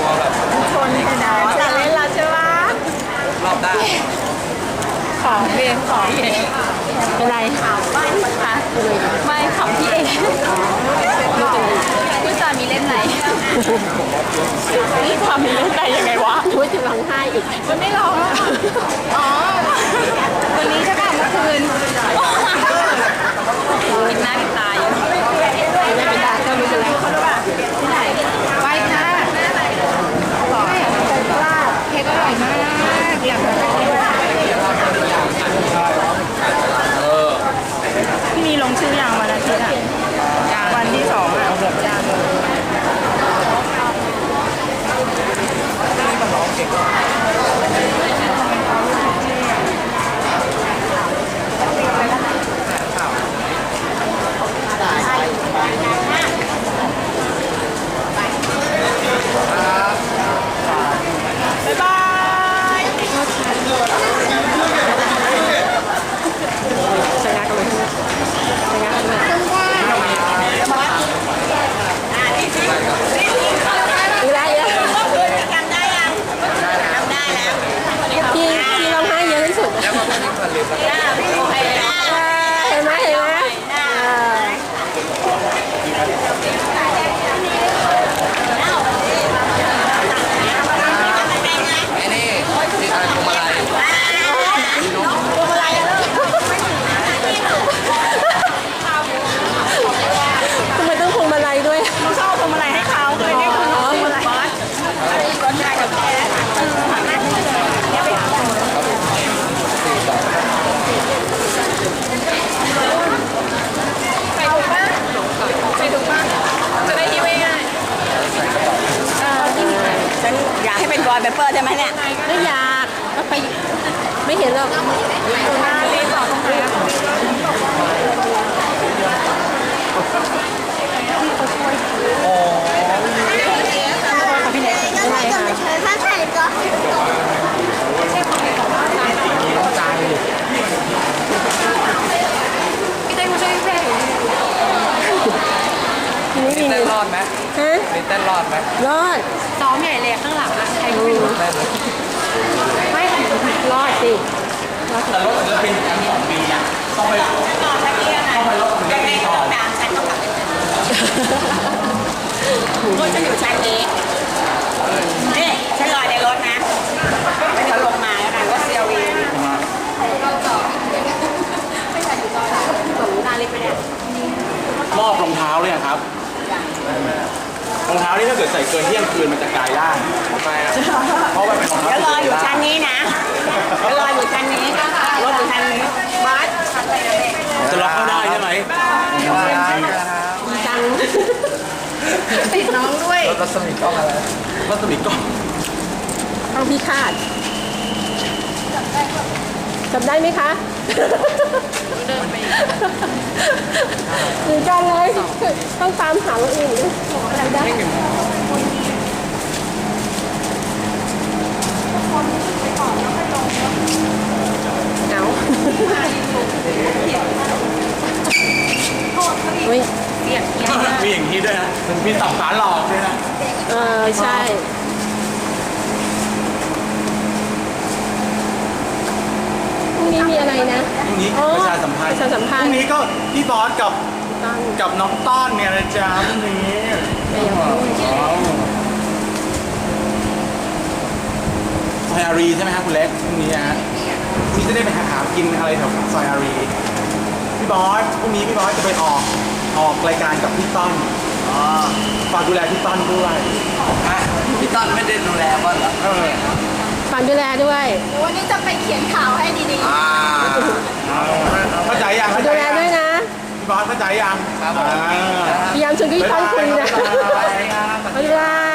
ลัวแบบชนให้ได้จะเล่นละใช่ไหมรอบด้านของเองของเองเป็นไรไม่ค่ะไม่ของพี่เองคุณสามีเล่นไหนนี่ความมีเล่นไหนยังไงวะอุ้ยจะร้องไห้อีกมันไม่ร้องอะอ๋อวันนี้ใช่ป่ะเมื่อคืนปิดหน้าปิดตาอยู่ ไม่เป็นไรก็ไม่เป็นไร ที่ไหนไปค่ะขอเค้กอร่อยมากอยากพี่มีลงชื่ออย่างวันอาทิตย์อะวันที่สองอะยัง บ๊ายบาย ชะงักเลยชะงักเลยอีกแล้วอีกแล้ว จำได้ยังจำได้แล้ว ที่ที่ร้องไห้เยอะที่สุด แล้วก็ ไม่มีคนลืมแล้ว เห็นไหมเห็นไหมเออ ไอ้นี่ที่อะไรพวงมาลัย ทำไมต้องพวงมาลัยด้วย เขาชอบพวงมาลัยให้เขาเคยได้คุณพวงมาลัยบอสรถได้กับแกใส่ถุงป่ะใส่ถุงป่ะจะได้ยิ้มง่ายฉันอยากให้ เป็นบอยเปเปอร์ใช่ไหมเนี่ยไม่อยากก็ไปไม่เห็นหรอกหน้าเล่นต่อตรงไหนอะอะไรคะพี่เต้นมาช่วยพี่เต้นนี่นี่มีเต้นรอดไหมฮะนี่เต้นรอดไหมรอด ซ้อมใหญ่เลยข้างหลังอะใครก็ไม่รู้เต้นเลยไม่รอดสิแต่รถมันจะเป็นชั้นสองปีนะต้องไปต้องไปรถถึงจะปีต่อรถจะอยู่ชั้นนี้นี่ฉันรอในรถนะฉันลงมาแล้วกันว่าเซียวีมอบรองเท้าเลยครับ รองเท้านี่ถ้าเกิดใส่เกินเที่ยงคืนมันจะกลายร่างทำไมอะเพราะว่าเป็นรองเท้าแล้วรออยู่ชั้นนี้นะแล้วรออยู่ชั้นนี้รถอยู่ชั้นนี้บัสจะล็อกเข้าได้ใช่ไหมจังติดน้องด้วยรถรัศมีกล้องอะไรรัศมีกล้องเอาพี่คาดจำได้ไหมคะ หรือกันเลยต้องตามหาว่าอื่นจำได้เอาเฮ้ย มีอย่างนี้ด้วยนะมีสับขาหลอกด้วยนะ เออ ใช่พรุ่ง นี้มีอะไรนะ พรุ่งนี้อ๋อประชาสัมพันธ์ประชาสัมพันธ์ พรุ่งนี้ก็พี่บอสกับตั้งกับน้องต้อนเนี่ยนะจ๊ะพรุ่งนี้ไปยังพูดซอยอารีใช่ไหมครับคุณเล็กพรุ่งนี้นะฮะที่จะได้ไปหาหากินอะไรแถวซอยอารีพี่บอสพรุ่งนี้พี่บอสจะไปออกออกรายการกับพี่ต้อนฝากดูแลพี่ต้อนด้วยฮะพี่ต้นไม่ได้ดูแลบ้างเหรอเออ ฝากดูแลด้วยวันนี้จะไปเขียนข่าวให้ดีๆ เข้าใจยังฝาดูแลด้วยนะพี่บอลเข้าใจยังมพยายามชวนพี่ต้องคุยนะบ๊ายบาย